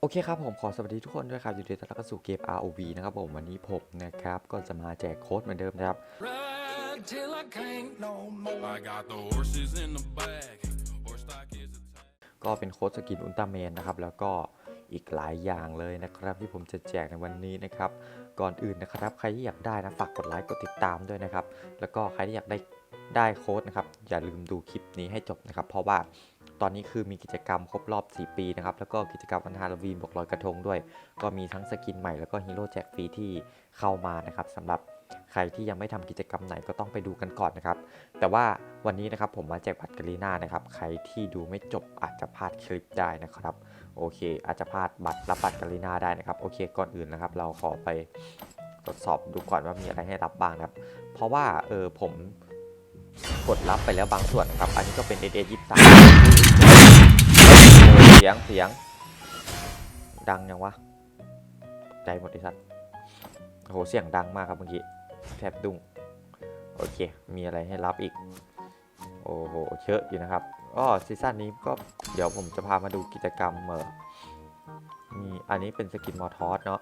โอเคครับผมขอสวัสดีทุกคนด้วยครับอยู่ในต้อนรับเข้าสู่เกม ROV นะครับผมวันนี้ผมนะครับ ก็จะมาแจกโค้ดเหมือนเดิมนะครับ Ride till I can't no more. I got the horses in the back. Horse stock is a tag. ก็เป็นโค้ดสกินอุลตร้าแมนนะครับ แล้วก็อีกหลายอย่างเลยนะครับ ที่ผมจะแจกในวันนี้นะครับ ก่อนอื่นนะครับ ใครที่อยากได้นะฝากกดไลค์กดติดตามด้วยนะครับ แล้วก็ใครที่อยากได้ได้โค้ดนะครับอย่าลืมดูคลิปนี้ให้จบนะครับ เพราะว่า ตอนนี้คือมีกิจกรรมครบรอบ 4 ปีนะครับ แล้วก็กิจกรรมวันฮาโลวีนบวกลอยกระทงด้วย ก็มีทั้งสกินใหม่แล้วก็ฮีโร่แจกฟรีที่เข้ามานะครับสำหรับใครที่ยังไม่ทำกิจกรรมไหนก็ต้องไปดูกันก่อนนะครับ แต่ว่าวันนี้นะครับผมมาแจกบัตรกาลีน่านะครับ ใครที่ดูไม่จบอาจจะพลาดคลิปได้นะครับ โอเค อาจจะพลาดบัตรรับบัตรกาลีน่าได้นะครับ โอเคก่อนอื่นนะครับ เราขอไปตรวจสอบดูก่อนว่ามีอะไรให้รับบ้างนะครับ เพราะว่าเออผม กดรับไปแล้วบางส่วนนะครับ อันนี้ก็เป็นเอเดยี่สามเสียงเสียง ดังยังวะ ใจหมดดิสัตว์โอ้โหเสียงดังมากครับเมื่อกี้ แทบดุ้งโอเค มีอะไรให้รับอีก โอ้โหเยอะอยู่นะครับก็ซีซั่นนี้ก็เดี๋ยวผมจะพามาดูกิจกรรมเออมีอันนี้เป็นสกินมอทอสเนาะ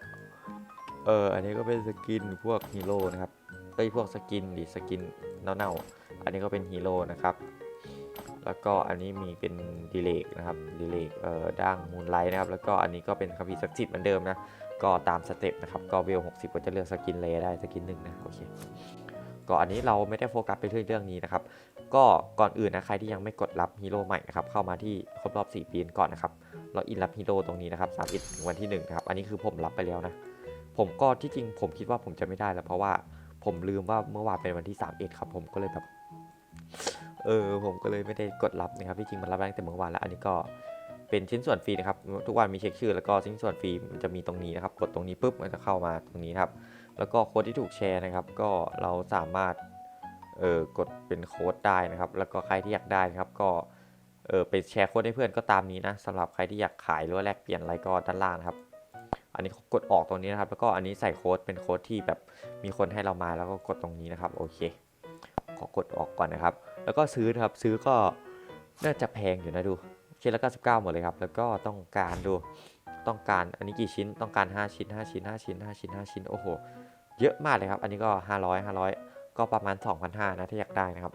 เออ อันนี้ก็เป็นสกินพวกฮีโร่นะครับ เอ้ยพวกสกินดิสกินเน่าๆอันนี้ก็เป็นฮีโร่นะครับ แล้วก็อันนี้มีเป็นดีเลกนะครับดีเลกเอ่อด่างมูนไลท์นะครับ แล้วก็อันนี้ก็เป็นคัมภีร์ศักดิ์สิทธิ์เหมือนเดิมนะก็ตามสเต็ปนะครับก็เวล60 ก็จะเลือกสกินเลได้สกินหนึ่งนะโอเคก็อันนี้เราไม่ได้โฟกัสไปเรื่องเรื่องนี้นะครับ ก็ก่อนอื่นนะใครที่ยังไม่กดรับฮีโร่ใหม่นะครับเข้ามาที่ครบรอบ 4 ปีก่อนนะครับเราอินรับฮีโร่ตรงนี้นะครับ31ถึงวันที่1นะครับอันนี้คือผมรับไปแล้วนะผมก็ที่จริงผมคิดว่าผมจะไม่ได้แล้วเพราะว่า ผมลืมว่าเมื่อวานเป็นวันที่31ครับ ผมก็เลยแบบ เออ ผมก็เลยไม่ได้กดรับนะครับที่จริงมันรับได้ตั้งแต่เมื่อวานแล้ว อันนี้ก็เป็นชิ้นส่วนฟรีนะครับ ทุกวันมีเช็คชื่อ แล้วก็ชิ้นส่วนฟรีมันจะมีตรงนี้นะครับ กดตรงนี้ปุ๊บมันจะเข้ามาตรงนี้ครับ แล้วก็โค้ดที่ถูกแชร์นะครับ ก็เราสามารถเออกดเป็นโค้ดได้นะครับ แล้วก็ใครที่อยากได้นะครับ ก็เออไปแชร์โค้ดให้เพื่อนก็ตามนี้นะสำหรับใครที่อยากขายหรือว่าแลกเปลี่ยนอะไรก็ด้านล่างนะครับ อันนี้กดออกตรงนี้นะครับ แล้วก็อันนี้ใส่โค้ดเป็นโค้ดที่แบบมีคนให้เรามาแล้วก็กดตรงนี้นะครับ โอเค ขอกดออกก่อนนะครับ แล้วก็ซื้อนะครับ ซื้อก็น่าจะแพงอยู่นะดูชิ้นละ99หมดเลยครับ แล้วก็ต้องการดู ต้องการ อันนี้กี่ชิ้น ต้องการ 5 ชิ้น 5 ชิ้น 5 ชิ้น 5 ชิ้น 5 ชิ้น โอ้โห เยอะมากเลยครับ อันนี้ก็ 500 500 ก็ประมาณ 2,500นะถ้าอยากได้นะครับ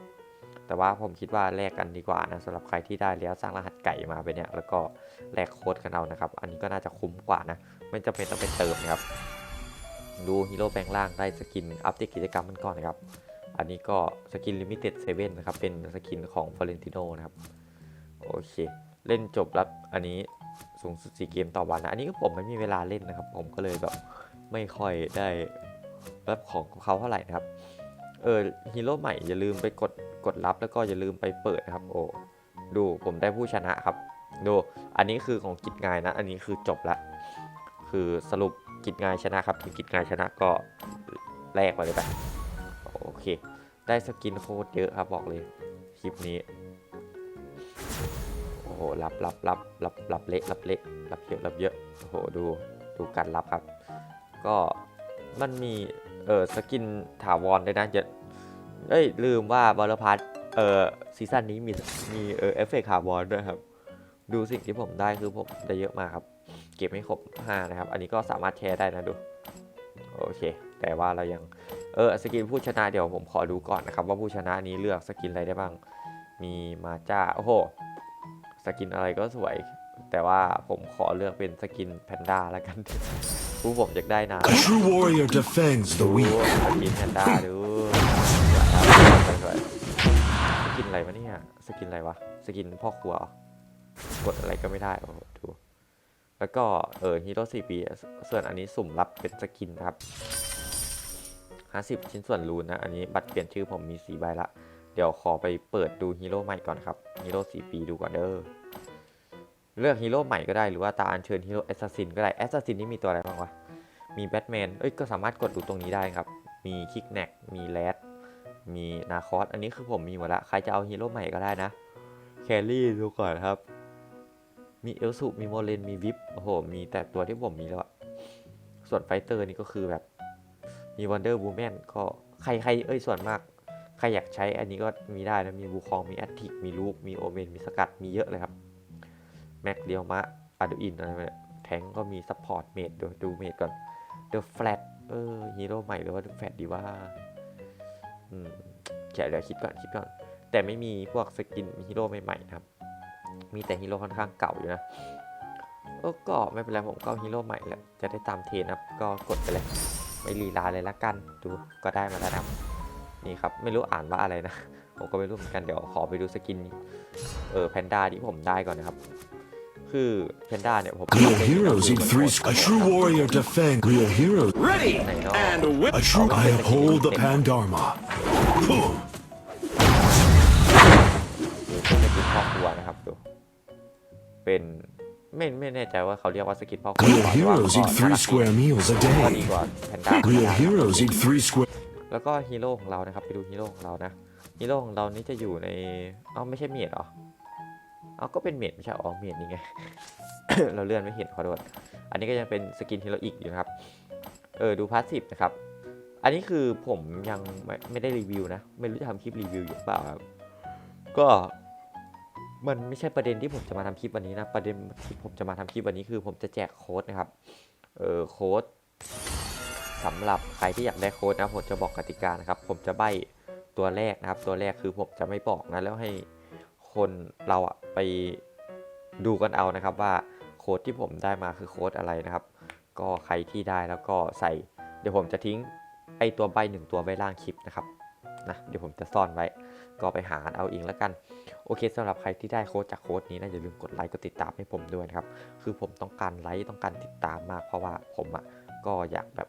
แต่ว่าผมคิดว่าแลกกันดีกว่านะสำหรับใครที่ได้แล้วสร้างรหัสไก่มาไปเนี่ย แล้วก็แลกโค้ดกันเอานะครับ อันนี้ก็น่าจะคุ้มกว่านะ ไม่จำเป็นต้องไปเติมนะครับ ดูฮีโร่แปลงร่างได้สกินอัปเดตกิจกรรมมันก่อนนะครับ อันนี้ก็สกินลิมิเต็ดเซเว่นนะครับ เป็นสกินของฟอเรนติโนนะครับ โอเค เล่นจบแล้วอันนี้สูงสุด 4 เกมต่อวันนะอันนี้ก็ผมไม่มีเวลาเล่นนะครับ ผมก็เลยแบบไม่ค่อยได้รับของเขาเท่าไหร่นะครับ เออฮีโร่ใหม่อย่าลืมไปกดกดรับแล้วก็อย่าลืมไปเปิดนะครับ โอ้ดูผมได้ผู้ชนะครับ ดูอันนี้คือของกิจงายนะ อันนี้คือจบละ คือสรุปกิจงายชนะครับทีมกิจงายชนะก็แลกไปเลยไปโอเค ได้สกินโคตรเยอะครับบอกเลยคลิปนี้ โอ้โหรับรับรับรับรับเละรับเละรับเยอะรับเยอะโอ้โหดูดูการรับครับ ก็มันมีเออสกินถาวรด้วยนะเยอะเอ้ยลืมว่าบอลพัทเออซีซั่นนี้มีมีเออเอฟเฟกต์ถาวรด้วยครับ ดูสิ่งที่ผมได้คือผมได้เยอะมากครับ เก็บไม่ครบ5นะครับ อันนี้ก็สามารถแชร์ได้นะดู โอเค แต่ว่าเรายัง เออ สกินผู้ชนะเดี๋ยวผมขอดูก่อนนะครับ ว่าผู้ชนะนี้เลือกสกินอะไรได้บ้าง มีมาจ้า โอ้โห สกินอะไรก็สวย แต่ว่าผมขอเลือกเป็นสกินแพนด้าแล้วกัน ผู้ผมอยากได้นะ A true warrior defends the ดู weak. สกินแพนด้าดูสวยๆสกินอะไรวะเนี่ย สกินอะไรวะ สกินพ่อครัวเหรอกดอะไรก็ไม่ได้โอ้โหดู แล้วก็เออฮีโร่สี่ปีส่วนอันนี้สุ่มรับเป็นสกินนะครับ 50 ชิ้นส่วนรูนนะ อันนี้บัตรเปลี่ยนชื่อผมมี4ใบละ เดี๋ยวขอไปเปิดดูฮีโร่ใหม่ก่อนครับฮีโร่4ปีดูก่อนเด้อเลือกฮีโร่ใหม่ก็ได้หรือว่าตาอัญเชิญฮีโร่แอสซัสซินก็ได้แอสซัสซินนี่มีตัวอะไรบ้างวะมีแบทแมนเอ้ยก็สามารถกดดูตรงนี้ได้ครับ มีคิกแนกมีแรดมีนาคอสอันนี้คือผมมีหมดละใครจะเอาฮีโร่ใหม่ก็ได้นะแครี่ดูก่อนครับ มีเอลสุมีโมเลนมีวิปโอ้โห มีแต่ตัวที่ผมมีแล้วอะส่วนไฟเตอร์นี่ก็คือแบบมีวันเดอร์ w ูแมนก็ใครใครเอ้ยส่วนมาก ใครอยากใช้อันนี้ก็มีได้นะมีบูคองมีแอตติกมีลูกมีโอเมนมีสกัดมีเยอะเลยครับแม็กเดียวมะอาดูอินอะไรแบบแทงก็มีซัพพอร์ตเมดดูดูเมดก่อนเดอะแฟลตเออฮีโร่ใหม่หรือว่าเดอะแฟลตดีว่าอืมแกะเดี๋ยวคิดก่อนคิดก่อนแต่ไม่มีพวกสกินฮีโร่ใหม่ๆนะครับ มีแต่ฮีโร่ค่อนข้างเก่าอยู่นะเออก็ไม่เป็นไรผมก็เอาฮีโร่ใหม่แหละจะได้ตามเทรนนะครับก็กดไปเลยไม่ลีลาเลยละกันดูก็ได้มาแล้วนะครับนี่ครับไม่รู้อ่านว่าอะไรนะผมก็ไม่รู้เหมือนกันเดี๋ยวขอไปดูสกินเออแพนด้าที่ผมได้ก่อนนะครับคือแพนด้าเนี่ยผม Real heroes eat three. squ- A true warrior defends. Real heroes. ไหนเนาะ And whip. A true. I uphold the Pandharma. เป็นไม่ไม่แน่ใจว่าเขาเรียกว่าสกินพ่อครัว Real หรือเปล่า heroes แต่ eat ว่า three ก็ square meals a ก็ดี day. กว่าแพนด้า Real heroes eat three square. แล้วก็ฮีโร่ของเรานะครับ ไปดูฮีโร่ของเรานะฮีโร่ของเรานี่จะอยู่ในเอ้าไม่ใช่เมดเหรอเอาก็เป็นเมดไม่ใช่อ๋อเมดนี่ไง เราเลื่อนไม่เห็นขอโทษอันนี้ก็ยังเป็นสกินฮีโร่อีกอยู่นะครับ เออดูพาสซีฟนะครับ อันนี้คือผมยังไม่ไม่ได้รีวิวนะ ไม่รู้จะทำคลิปรีวิวอยู่หรือเปล่าครับ ก็ มันไม่ใช่ประเด็นที่ผมจะมาทำคลิปวันนี้นะ ประเด็นที่ผมจะมาทำคลิปวันนี้คือ ผมจะแจกโค้ดนะครับ เออโค้ดสำหรับใครที่อยากได้โค้ดนะผมจะบอกกติกานะครับ ผมจะใบตัวแรกนะครับ ตัวแรกคือผมจะไม่บอกนะแล้วให้คนเราอะไปดูกันเอานะครับว่าโค้ดที่ผมได้มาคือโค้ดอะไรนะครับ ก็ใครที่ได้แล้วก็ใส่ เดี๋ยวผมจะทิ้งไอตัวใบหนึ่งตัวไว้ล่างคลิปนะครับนะเดี๋ยวผมจะซ่อนไว้ ก็ไปหาเอาเองแล้วกันโอเคสำหรับใครที่ได้โค้ดจากโค้ดนี้นะอย่าลืมกดไลค์กดติดตามให้ผมด้วยนะครับคือผมต้องการไลค์ต้องการติดตามมากเพราะว่าผมอะก็อยากแบบ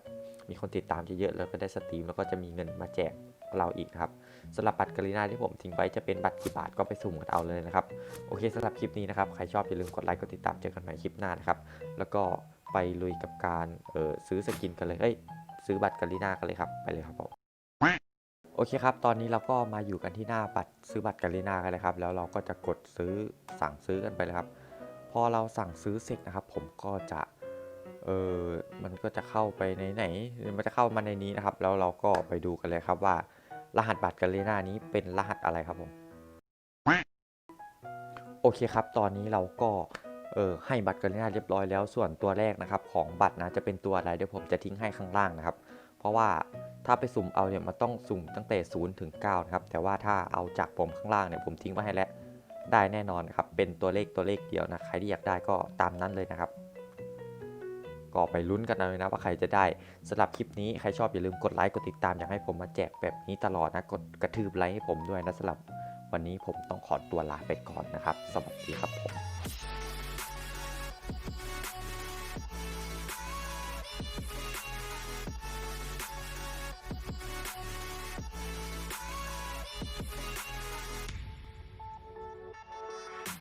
มีคนติดตามเยอะๆแล้วก็ได้สตรีมแล้วก็จะมีเงินมาแจกเราอีกครับสำหรับบัตรกรีนาที่ผมทิ้งไว้จะเป็นบัตรกี่บาทก็ไปสุ่มกันเอาเลยนะครับโอเคสำหรับคลิปนี้นะครับใครชอบอย่าลืมกดไลค์กดติดตามเจอกันใหม่คลิปหน้านะครับแล้วก็ไปลุยกับการเออซื้อสกินกันเลยเอ้ยซื้อบัตรกรีนากันเลยครับไปเลยครับผม โอเคครับ ตอนนี้เราก็มาอยู่กันที่หน้าบัตรซื้อบัตรกาลินากันเลยครับ แล้วเราก็จะกดซื้อสั่งซื้อกันไปเลยครับ พอเราสั่งซื้อเสร็จนะครับ ผมก็จะ เออมันก็จะเข้าไปในไหน มันจะเข้ามาในนี้นะครับ แล้วเราก็ไปดูกันเลยครับว่า รหัสบัตรกาลินานี้เป็นรหัสอะไรครับผม โอเคครับ ตอนนี้เราก็ เออให้บัตรกาลินาเรียบร้อยแล้ว ส่วนตัวแรกนะครับ ของบัตรนะจะเป็นตัวอะไรเดี๋ยวผมจะทิ้งให้ข้างล่างนะครับ เพราะว่าถ้าไปสุ่มเอาเนี่ยมันต้องสุ่มตั้งแต่0ถึง9นะครับแต่ว่าถ้าเอาจากผมข้างล่างเนี่ยผมทิ้งไว้ให้แล้วได้แน่นอนนะครับเป็นตัวเลขตัวเลขเดียวนะใครที่อยากได้ก็ตามนั้นเลยนะครับ ก็ไปลุ้นกันเอาเลยนะว่าใครจะได้สำหรับคลิปนี้ใครชอบอย่าลืมกดไลค์กดติดตามอยากให้ผมมาแจกแบบนี้ตลอดนะกดกระทืบไลค์ให้ผมด้วยนะสำหรับวันนี้ผมต้องขอตัวลาไปก่อนนะครับ สวัสดีครับผม